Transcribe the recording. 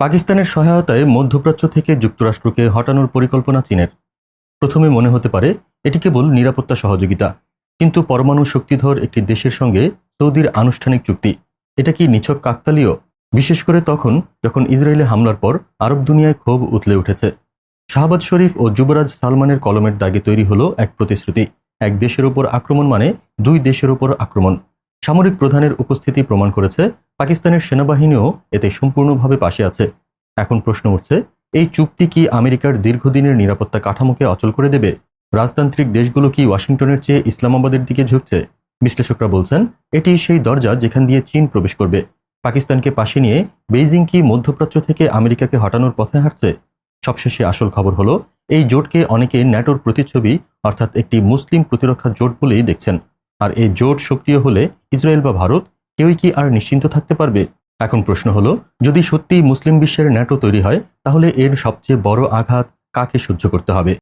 পাকিস্তানের সহায়তায় মধ্যপ্রাচ্য থেকে যুক্তরাষ্ট্রকে হটানোর পরিকল্পনা চীনের। প্রথমে মনে হতে পারে, এটি কেবল নিরাপত্তা সহযোগিতা, কিন্তু পরমাণু শক্তিধর একটি দেশের সঙ্গে সৌদির আনুষ্ঠানিক চুক্তি। এটা কি নিছক কাকতালীয়? বিশেষ করে তখন, যখন ইসরায়েলে হামলার পর আরব দুনিয়ায় ক্ষোভ উতলে উঠেছে। শাহবাজ শরীফ ও যুবরাজ সালমানের কলমের দাগে তৈরি হলো এক প্রতিশ্রুতি, এক দেশের ওপর আক্রমণ মানে দুই দেশের ওপর আক্রমণ। সামরিক প্রধানের উপস্থিতি প্রমাণ করেছে, পাকিস্তানের সেনাবাহিনীও এতে সম্পূর্ণভাবে পাশে আছে। এখন প্রশ্ন উঠছে, এই চুক্তি কি আমেরিকার দীর্ঘদিনের নিরাপত্তা কাঠামোকে অচল করে দেবে? রাজতান্ত্রিক দেশগুলো কি ওয়াশিংটনের চেয়ে ইসলামাবাদের দিকে ঝুঁকছে? বিশ্লেষকরা বলছেন এটি সেই দরজা যেখান দিয়ে চীন প্রবেশ করবে। পাকিস্তানকে পাশে নিয়ে বেইজিং কি মধ্যপ্রাচ্য থেকে আমেরিকাকে হটানোর পথে হাঁটছে? সবশেষে আসল খবর হলো, এই জোটকে অনেকে ন্যাটোর প্রতিচ্ছবি, অর্থাৎ একটি মুসলিম প্রতিরক্ষা জোট বলেই দেখছেন। আর এই জোট সক্রিয় হলে ইসরায়েল বা ভারত কেউই কি আর নিশ্চিন্ত থাকতে পারবে? এখন প্রশ্ন হলো, যদি সত্যিই মুসলিম বিশ্বের ন্যাটো তৈরি হয়, তাহলে এর সবচেয়ে বড় আঘাত কাকে সহ্য করতে হবে?